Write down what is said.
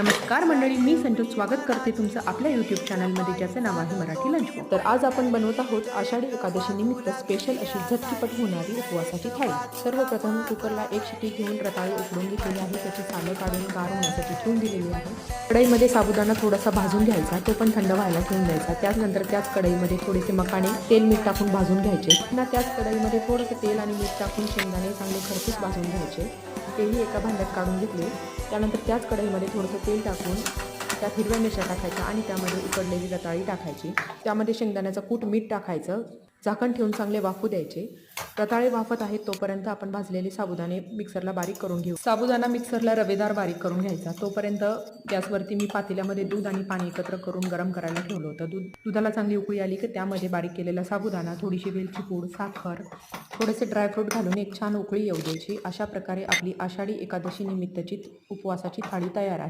नमस्कार मंडळी मी संतोष स्वागत करते तुमचं आपल्या यूट्यूब चॅनलमध्ये ज्याचं नाव आहे मराठी लंच तर आज आपण बनवत आहोत आषाढी एकादशी निमित्त स्पेशल अशी झटकीपट होणारी उपवासाची थाळी. सर्वप्रथम कुकरला एक शिटी घेऊन रताळी उकडून घेतलेली आहे त्याची सालं काढून गार होण्यासाठी ठेवून दिलेली आहे. कढईमध्ये साबुदाणा थोडासा भाजून घ्यायचा तो पण थंड व्हायला ठेवून द्यायचा. त्याचनंतर त्याच कढईमध्ये थोडेसे मकाणे तेल मीठ टाकून भाजून घ्यायचे. पुन्हा त्याच कढईमध्ये थोडंसं तेल आणि मीठ टाकून शेंगदाणे चांगले खरपूस भाजून घ्यायचे. तेही एका भांड्यात काढून घेतले. त्यानंतर त्याच कढईमध्ये थोडंसं तेल टाकून त्यात हिरव्या मिरच्या टाकायच्या आणि त्यामध्ये उकडलेली रताळी टाकायची. त्यामध्ये शेंगदाण्याचं कूट मीठ टाकायचं. झाकण ठेवून चांगले वाफू द्यायचे. रताळे वाफत आहेत तोपर्यंत आपण भाजलेले साबुदाणे मिक्सरला बारीक करून घेऊ. साबुदाणा मिक्सरला रवेदार बारीक करून घ्यायचा. तोपर्यंत गॅसवरती मी पातेल्यामध्ये दूध आणि पाणी एकत्र करून गरम करायला ठेवलं होतं. दूध दुधाला चांगली उकळी आली की त्यामध्ये बारीक केलेला साबुदाणा थोडीशी वेलची पूड साखर थोडेसे ड्रायफ्रूट घालून एक छान उकळी येऊ द्यायची. अशा प्रकारे आपली आषाढी एकादशी निमित्तची उपवासाची थाळी तयार आहे.